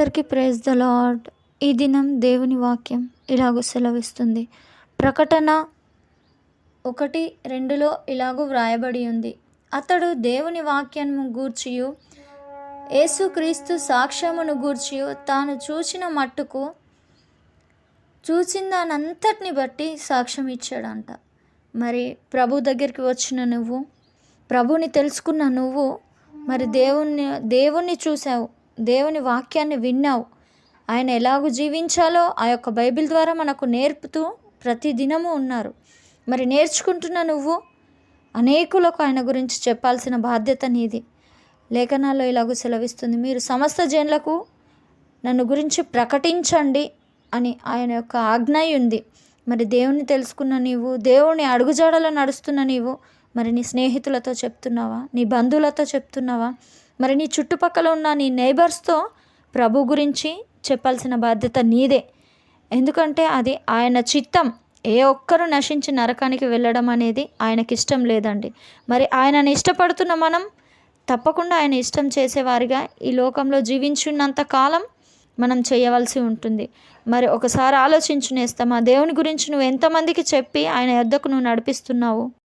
అందరికీ praise the lord ఈ దినం దేవుని వాక్యం ఇలాగూ సెలవిస్తుంది. ప్రకటన ఒకటి రెండులో ఇలాగూ వ్రాయబడి ఉంది. అతడు దేవుని వాక్యము గూర్చియు యేసుక్రీస్తు సాక్ష్యమును గూర్చియు తాను చూసిన మట్టుకు చూసిన దానంతటిని బట్టి సాక్ష్యం ఇచ్చాడంట. మరి ప్రభు దగ్గరికి వచ్చిన నువ్వు ప్రభుని తెలుసుకున్న నువ్వు మరి దేవుణ్ణి దేవుణ్ణి చూసావు దేవుని వాక్యాన్ని విన్నావు. ఆయన ఎలాగూ జీవించాలో ఆ యొక్క బైబిల్ ద్వారా మనకు నేర్పుతూ ప్రతి దినము ఉన్నారు. మరి నేర్చుకుంటున్న నువ్వు అనేకులకు ఆయన గురించి చెప్పాల్సిన బాధ్యత నీది. లేఖనాల్లో ఇలాగూ సెలవిస్తుంది మీరు సమస్త జనులకు నన్ను గురించి ప్రకటించండి అని ఆయన యొక్క ఆజ్ఞ ఉంది మరి దేవుని తెలుసుకున్న నీవు దేవుని అడుగుజాడలో నడుస్తున్న నీవు మరి నీ స్నేహితులతో చెప్తున్నావా? నీ బంధువులతో చెప్తున్నావా? మరి నీ చుట్టుపక్కల ఉన్న నీ నైబర్స్తో ప్రభు గురించి చెప్పాల్సిన బాధ్యత నీదే. ఎందుకంటే అది ఆయన చిత్తం. ఏ ఒక్కరు నశించి నరకానికి వెళ్ళడం అనేది ఆయనకి ఇష్టం లేదండి. మరి ఆయనని ఇష్టపడుతున్న మనం తప్పకుండా ఆయన ఇష్టం చేసేవారిగా ఈ లోకంలో జీవించున్నంత కాలం మనం చేయవలసి ఉంటుంది. మరి ఒకసారి ఆలోచించు ఆ దేవుని గురించి నువ్వు ఎంతమందికి చెప్పి ఆయన యొద్దకు నువ్వు నడిపిస్తున్నావు?